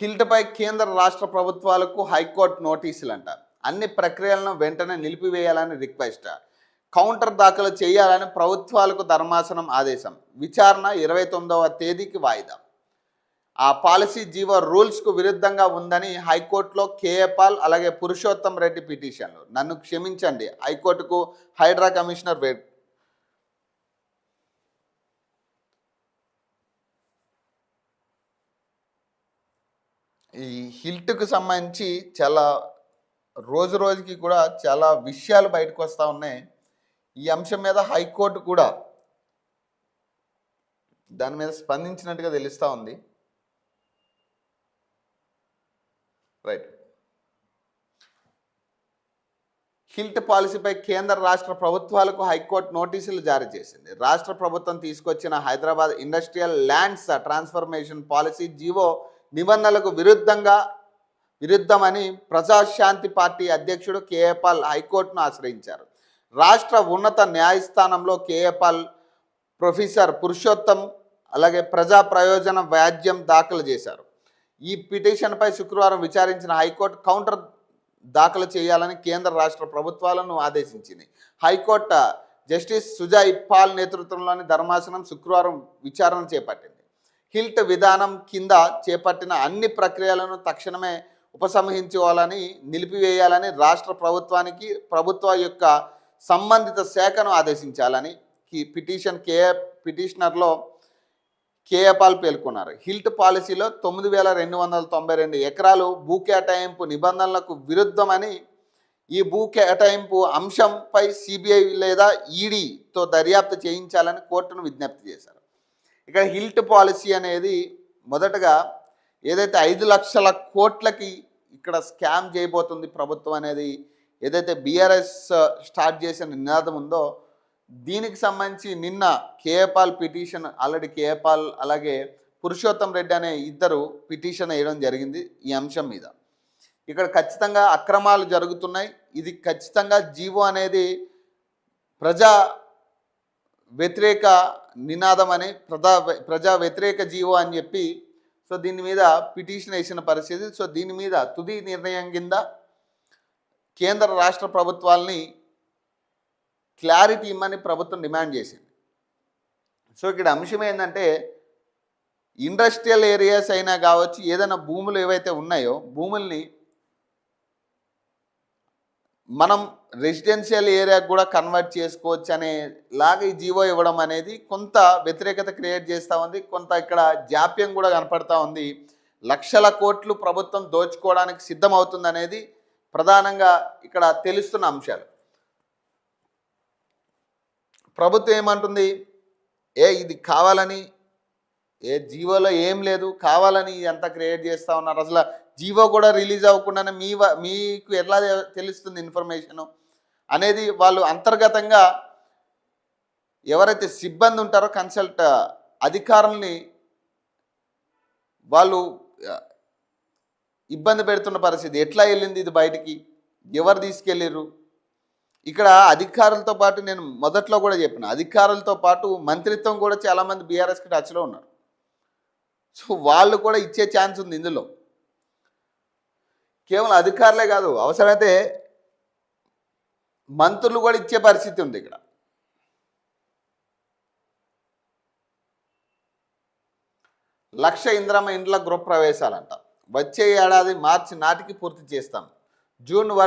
హిల్ట్పై కేంద్ర రాష్ట్ర ప్రభుత్వాలకు హైకోర్టు నోటీసులంట. అన్ని ప్రక్రియలను వెంటనే నిలిపివేయాలని రిక్వెస్ట్. కౌంటర్ దాఖలు చేయాలని ప్రభుత్వాలకు ధర్మాసనం ఆదేశం. విచారణ ఇరవై తొమ్మిదవ తేదీకి వాయిదా. ఆ పాలసీ జీవో రూల్స్కు విరుద్ధంగా ఉందని హైకోర్టులో కేఏపాల్ అలాగే పురుషోత్తం రెడ్డి పిటిషన్లు. నన్ను క్షమించండి. హైకోర్టుకు హైడ్రా కమిషనర్ ఈ హిల్ట్కు సంబంధించి చాలా రోజు రోజుకి కూడా చాలా విషయాలు బయటకు వస్తూ ఉన్నాయి. ఈ అంశం మీద హైకోర్టు కూడా దాని మీద స్పందించినట్టుగా తెలుస్తూ ఉంది. రైట్. హిల్ట్ పాలసీపై కేంద్ర రాష్ట్ర ప్రభుత్వాలకు హైకోర్టు నోటీసులు జారీ చేసింది. రాష్ట్ర ప్రభుత్వం తీసుకొచ్చిన Hyderabad industrial lands transformation policy GO నిబంధనలకు విరుద్ధంగా విరుద్ధమని ప్రజాశాంతి పార్టీ అధ్యక్షుడు కేఏపాల్ హైకోర్టును ఆశ్రయించారు. రాష్ట్ర ఉన్నత న్యాయస్థానంలో కేఏపాల్ ప్రొఫెసర్ పురుషోత్తం అలాగే ప్రజా ప్రయోజన వ్యాజ్యం దాఖలు చేశారు. ఈ పిటిషన్పై శుక్రవారం విచారించిన హైకోర్టు కౌంటర్ దాఖలు చేయాలని కేంద్ర రాష్ట్ర ప్రభుత్వాలను ఆదేశించింది. హైకోర్టు జస్టిస్ సుజాయ్ పాల్ నేతృత్వంలోని ధర్మాసనం శుక్రవారం విచారణ చేపట్టింది. హిల్ట్ విధానం కింద చేపట్టిన అన్ని ప్రక్రియలను తక్షణమే ఉపసంహరించుకోవాలని నిలిపివేయాలని రాష్ట్ర ప్రభుత్వానికి ప్రభుత్వ యొక్క సంబంధిత శాఖను ఆదేశించాలని పిటిషన్ కే పిటిషనర్లో కేఏపాల్ పేర్కొన్నారు. హిల్ట్ పాలసీలో తొమ్మిది వేల రెండు వందల తొంభై రెండు ఎకరాలు భూ కేటాయింపు నిబంధనలకు విరుద్ధమని ఈ భూ కేటాయింపు అంశంపై సిబిఐ లేదా ఈడీతో దర్యాప్తు చేయించాలని కోర్టును విజ్ఞప్తి చేశారు. ఇక్కడ హిల్ట్ పాలసీ అనేది మొదటగా ఏదైతే ఐదు లక్షల కోట్లకి ఇక్కడ స్కామ్ చేయబోతుంది ప్రభుత్వం అనేది ఏదైతే బీఆర్ఎస్ స్టార్ట్ చేసిన నినాదం ఉందో దీనికి సంబంధించి నిన్న కేఏపాల్ పిటిషన్ ఆల్రెడీ కేఏపాల్ అలాగే పురుషోత్తం రెడ్డి అనే ఇద్దరు పిటిషన్ వేయడం జరిగింది ఈ అంశం మీద. ఇక్కడ ఖచ్చితంగా అక్రమాలు జరుగుతున్నాయి. ఇది ఖచ్చితంగా జీవో అనేది ప్రజా వ్యతిరేక నినాదం అని ప్రజా ప్రజా వ్యతిరేక జీవో అని చెప్పి సో దీని మీద పిటిషన్ వేసిన పరిస్థితి. సో దీని మీద తుది నిర్ణయం కింద కేంద్ర రాష్ట్ర ప్రభుత్వాల్ని క్లారిటీ ఇమ్మని ప్రభుత్వం డిమాండ్ చేసింది. సో ఇక్కడ అంశం ఏంటంటే ఇండస్ట్రియల్ ఏరియాస్ అయినా కావచ్చు ఏదైనా భూములు ఏవైతే ఉన్నాయో భూముల్ని మనం రెసిడెన్షియల్ ఏరియాకు కూడా కన్వర్ట్ చేసుకోవచ్చు అనే లాగా ఈ జీవో ఇవ్వడం అనేది కొంత వ్యతిరేకత క్రియేట్ చేస్తూ ఉంది కొంత ఇక్కడ జాప్యం కూడా కనపడతా ఉంది. లక్షల కోట్లు ప్రభుత్వం దోచుకోవడానికి సిద్ధమవుతుంది అనేది ప్రధానంగా ఇక్కడ తెలుస్తున్న అంశాలు. ప్రభుత్వం ఏమంటుంది? ఏ ఇది కావాలని? ఏ జీవోలో ఏం లేదు కావాలని ఎంత క్రియేట్ చేస్తూ ఉన్నారు? అసలు జీవో కూడా రిలీజ్ అవ్వకుండానే మీ వ- మీకు ఎలా తెలుస్తుంది ఇన్ఫర్మేషను? అనేది వాళ్ళు అంతర్గతంగా ఎవరైతే సిబ్బంది ఉంటారో కన్సల్ట్ అధికారుల్ని వాళ్ళు ఇబ్బంది పెడుతున్న పరిస్థితి. ఎట్లా వెళ్ళింది ఇది బయటికి? ఎవరు తీసుకెళ్ళారు ఇక్కడ అధికారులతో పాటు నేను మొదట్లో కూడా చెప్పిన అధికారులతో పాటు మంత్రిత్వం కూడా చాలామంది బీఆర్ఎస్కి టచ్లో ఉన్నారు. సో వాళ్ళు కూడా ఇచ్చే ఛాన్స్ ఉంది ఇందులో. కేవలం అధికారులే కాదు అవసరమైతే మంత్రులు కూడా ఇచ్చే పరిస్థితి ఉంది ఇక్కడ. లక్ష ఇంద్రమ ఇండ్ల గృహప్రవేశాలంట. వచ్చే ఏడాది మార్చి నాటికి పూర్తి చేస్తాం. జూన్ వరకు